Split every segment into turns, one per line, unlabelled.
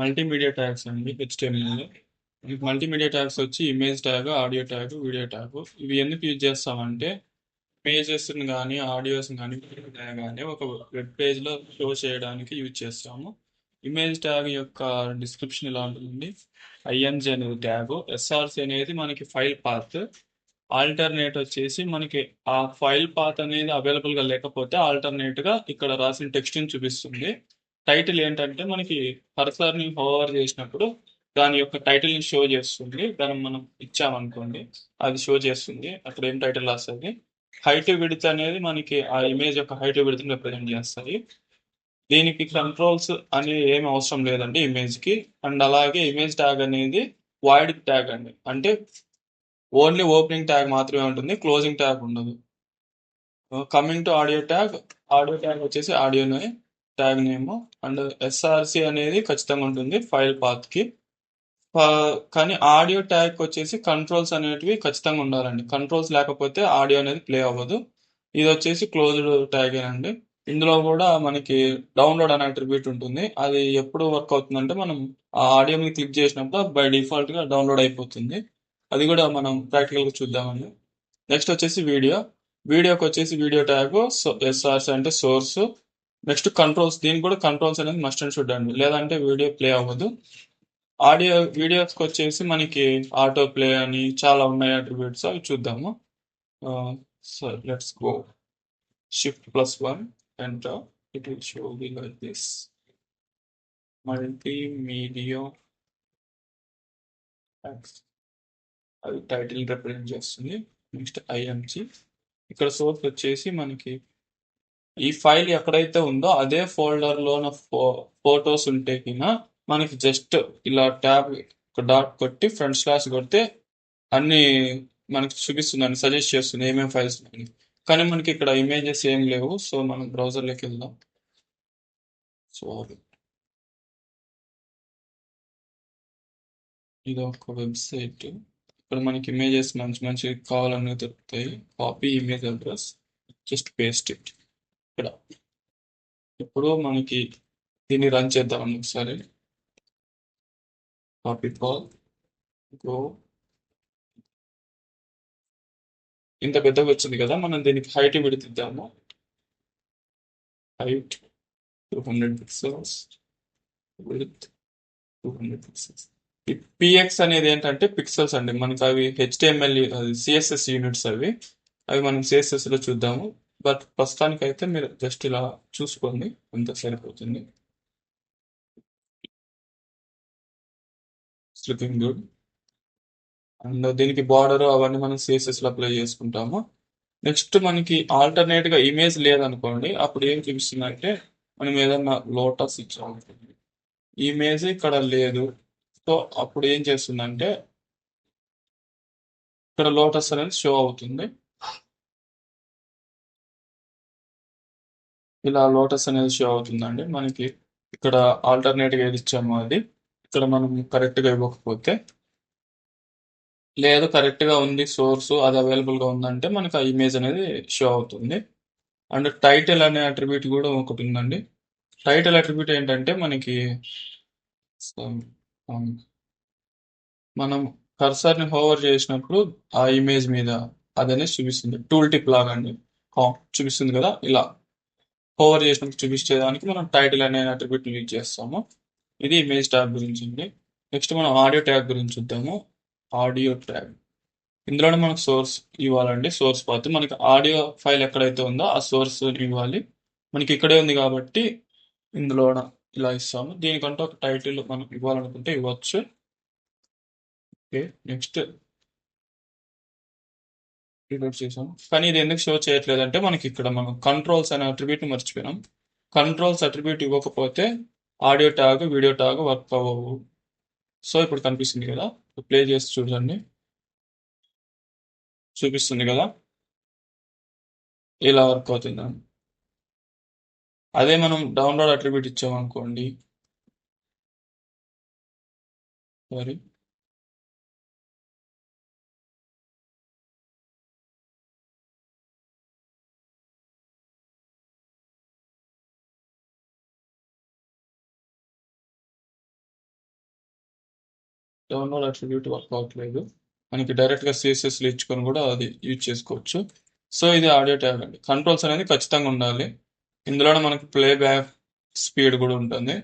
Multimedia tags అండి HTML మీకు multimedia tags వచ్చి image tag audio tag video tag ఇవి ఎందుకు యూజ్ చేస్తామంటే పేజెస్ని కానీ ఆడియోస్ని కానీ కానీ ఒక వెబ్ పేజ్లో షో చేయడానికి యూజ్ చేస్తాము. ఇమేజ్ ట్యాగ్ యొక్క డిస్క్రిప్షన్ ఇలా ఉంటుంది ఐఎన్జి అనేది ట్యాగ్ ఎస్ఆర్సి అనేది మనకి ఫైల్ పాత్ ఆల్టర్నేట్ వచ్చేసి మనకి ఆ ఫైల్ పాత్ అనేది అవైలబుల్గా గా లేకపోతే ఆల్టర్నేట్గా గా ఇక్కడ రాసిన టెక్స్ట్ని చూపిస్తుంది. టైటిల్ ఏంటంటే మనకి కర్సర్ని హోవర్ చేసినప్పుడు దాని యొక్క టైటిల్ని షో చేస్తుంది. దాన్ని మనం ఇచ్చామనుకోండి అది షో చేస్తుంది. అక్కడ ఏం టైటిల్ రాస్తుంది? హైట్ విడ్త్ అనేది మనకి ఆ ఇమేజ్ యొక్క హైట్ విడ్త్ రిప్రజెంట్ చేస్తుంది. దీనికి కంట్రోల్స్ అనేది ఏమి అవసరం లేదండి ఇమేజ్కి. అండ్ అలాగే ఇమేజ్ ట్యాగ్ అనేది వాయిడ్ ట్యాగ్ అండి. అంటే ఓన్లీ ఓపెనింగ్ ట్యాగ్ మాత్రమే ఉంటుంది క్లోజింగ్ ట్యాగ్ ఉండదు. Coming to audio tag audio tag వచ్చేసి ఆడియోనే ట్యాగ్ నేమ్. అండ్ ఎస్ఆర్సి అనేది ఖచ్చితంగా ఉంటుంది ఫైల్ పాత్కి. కానీ ఆడియో ట్యాగ్ వచ్చేసి కంట్రోల్స్ అనేటివి ఖచ్చితంగా ఉండాలండి. కంట్రోల్స్ లేకపోతే ఆడియో అనేది ప్లే అవ్వదు. ఇది వచ్చేసి క్లోజ్డ్ ట్యాగ్ అండి. ఇందులో కూడా మనకి డౌన్లోడ్ అనే అట్రిబ్యూట్ ఉంటుంది. అది ఎప్పుడు వర్క్ అవుతుందంటే మనం ఆ ఆడియో మీద క్లిక్ చేసినప్పుడు బై డిఫాల్ట్గా డౌన్లోడ్ అయిపోతుంది. అది కూడా మనం ప్రాక్టికల్గా చూద్దామండి. నెక్స్ట్ వచ్చేసి వీడియో. వీడియోకి వచ్చేసి వీడియో ట్యాగ్ ఎస్ఆర్స్ అంటే సోర్స్. నెక్స్ట్ కంట్రోల్స్ దీనికి కూడా కంట్రోల్స్ అనేది మస్ట్ అండ్ షుడ్ అండి. లేదంటే వీడియో ప్లే అవ్వదు. ఆడియో వీడియోస్కి వచ్చేసి మనకి ఆటో ప్లే అని చాలా ఉన్నాయి అట్రిబ్యూట్స్ అవి చూద్దాము. So let's go shift plus one enter it will show we like this multimedia అది టైటిల్ రిప్రజెంట్ చేస్తుంది. నెక్స్ట్ ఐఎంజి ఇక్కడ సోర్స్ వచ్చేసి మనకి ఈ ఫైల్ ఎక్కడైతే ఉందో అదే ఫోల్డర్ లోన ఫోటోస్ ఉంటే కింద మనకి జస్ట్ ఇలా ట్యాబ్ డాట్ కొట్టి ఫ్రంట్ స్లాష్ కొడితే అన్ని మనకి చూపిస్తుందండి సజెస్ట్ చేస్తుంది ఏమేమి ఫైల్స్ అని. కానీ మనకి ఇక్కడ ఇమేజెస్ ఏం లేవు సో మనం బ్రౌజర్లోకి వెళ్దాం. సో ఇది ఒక వెబ్సైట్. ఇక్కడ మనకి ఇమేజెస్ మంచి మంచి కావాలన్నీ దొరుకుతాయి. Copy image address just paste it ఇక్కడ. ఇప్పుడు మనకి దీన్ని రన్ చేద్దామండి ఒకసారి. కాపీ కాల్ గో ఇంత పెద్దగా వచ్చింది కదా మనం దీనికి height విడితిద్దాము height two hundred pixels width two hundred pixels ఈ పిఎక్స్ అనేది ఏంటంటే పిక్సెల్స్ అండి. మనకి అవి హెచ్టిఎంఎల్ అది సిఎస్ఎస్ యూనిట్స్ అవి. అవి మనం సిఎస్ఎస్లో చూద్దాము. బట్ ప్రస్తుతానికి అయితే మీరు జస్ట్ ఇలా చూసుకోండి అంత సరిపోతుంది. స్లిపింగ్ గుడ్ అండ్ దీనికి బార్డర్ అవన్నీ మనం సిఎస్ఎస్లో అప్లై చేసుకుంటాము. నెక్స్ట్ మనకి ఆల్టర్నేట్గా ఇమేజ్ లేదనుకోండి అప్పుడు ఏం చూపిస్తుందంటే మనం ఏదన్నా లోటస్ ఇచ్చామనుకోండి ఇమేజ్ ఇక్కడ లేదు. సో అప్పుడు ఏం చేస్తుందంటే ఇక్కడ లోటస్ అనేది షో అవుతుంది. ఇలా లోటస్ అనేది షో అవుతుందండి. మనకి ఇక్కడ ఆల్టర్నేట్గా ఏది ఇచ్చామో అది. ఇక్కడ మనం కరెక్ట్గా ఇవ్వకపోతే లేదు కరెక్ట్గా ఉంది సోర్స్ అది అవైలబుల్గా ఉందంటే మనకి ఆ ఇమేజ్ అనేది షో అవుతుంది. అండ్ టైటిల్ అనే అట్రిబ్యూట్ కూడా ఒకటి ఉందండి. టైటిల్ అట్రిబ్యూట్ ఏంటంటే మనకి మనం కర్సర్ని హోవర్ చేసినప్పుడు ఆ ఇమేజ్ మీద అదనే చూపిస్తుంది. టూల్ టిప్ లాగా అండి. చూపిస్తుంది కదా ఇలా. హోవర్ చేసినప్పుడు చూపించేదానికి మనం టైటిల్ అనే అట్రిబ్యూట్ యూజ్ చేస్తాము. ఇది ఇమేజ్ ట్యాగ్ గురించి అండి. నెక్స్ట్ మనం ఆడియో ట్యాగ్ గురించి చూద్దాము. ఆడియో ట్యాగ్ ఇందులోనే మనకు సోర్స్ ఇవ్వాలండి. సోర్స్ పాత్ మనకి ఆడియో ఫైల్ ఎక్కడైతే ఉందో ఆ సోర్స్ ఇవ్వాలి. మనకి ఇక్కడే ఉంది కాబట్టి ఇందులో ఇలా ఇస్తాము. దీనికంటే ఒక టైటిల్ మనం ఇవ్వాలనుకుంటే ఇవ్వచ్చు. ఓకే నెక్స్ట్ రిలోడ్ చేసాం కానీ ఇది ఎందుకు షో చేయట్లేదు అంటే మనకి ఇక్కడ మనం కంట్రోల్స్ అనే అట్రిబ్యూట్ మర్చిపోయినాం. కంట్రోల్స్ అట్రిబ్యూట్ ఇవ్వకపోతే audio tag video tag work అవ్వవు. సో ఇప్పుడు కనిపిస్తుంది కదా. ప్లే చేసి చూడండి. చూపిస్తుంది కదా. ఇలా వర్క్ అవుతుంది. అదే మనం డౌన్లోడ్ అట్రిబ్యూట్ ఇచ్చామనుకోండి. సారీ డౌన్లోడ్ అట్రిబ్యూట్ వర్క్ అవ్వట్లేదు మనకి డైరెక్ట్గా సిఎస్ఎస్లో ఇచ్చుకొని కూడా అది యూజ్ చేసుకోవచ్చు. సో ఇది ఆడియో ట్యాగ్ అండి. కంట్రోల్స్ అనేది ఖచ్చితంగా ఉండాలి. ఇందులోనే మనకి ప్లే బ్యాక్ స్పీడ్ కూడా ఉంటుంది.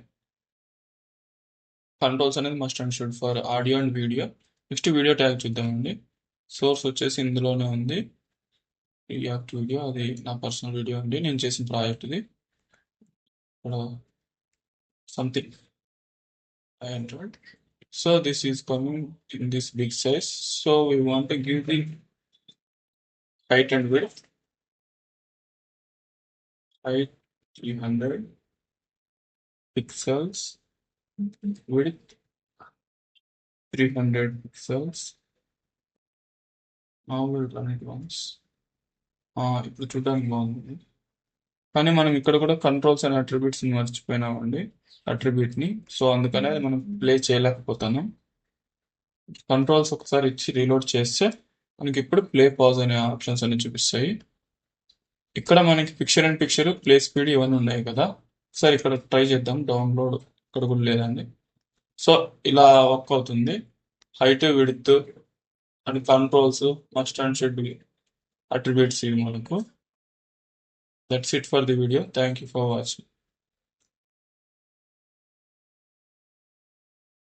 కంట్రోల్స్ అనేది must and should for audio and video next video tag చూద్దామండి సోర్స్ వచ్చేసి ఇందులోనే ఉంది. రియాక్ట్ వీడియో అది నా పర్సనల్ వీడియో అండి. నేను చేసిన ప్రాజెక్ట్ ఇది. Something I entered. so this is coming in this big size. So we want to give the height and width. Height 300 pixels. Width 300 pixels. Now we'll run it once. Uh, it will run one కానీ మనం ఇక్కడ కూడా controls and attributes మర్చిపోయినామండి అట్రిబ్యూట్ని. So అందుకనే మనం play చేయలేకపోతాను controls ఒకసారి ఇచ్చి రీలోడ్ చేస్తే మనకి ఇప్పుడు ప్లే పాజ్ అనే ఆప్షన్స్ అన్ని చూపిస్తాయి. ఇక్కడ మనకి picture and picture play speed ఇవన్నీ ఉన్నాయి కదా. ఒకసారి ఇక్కడ ట్రై చేద్దాం. డౌన్లోడ్ ఇక్కడ కూడా లేదండి. సో ఇలా వర్క్ అవుతుంది. Height width and controls must and should attributes ఇవి మనకు. That's it for the video. Thank you for watching.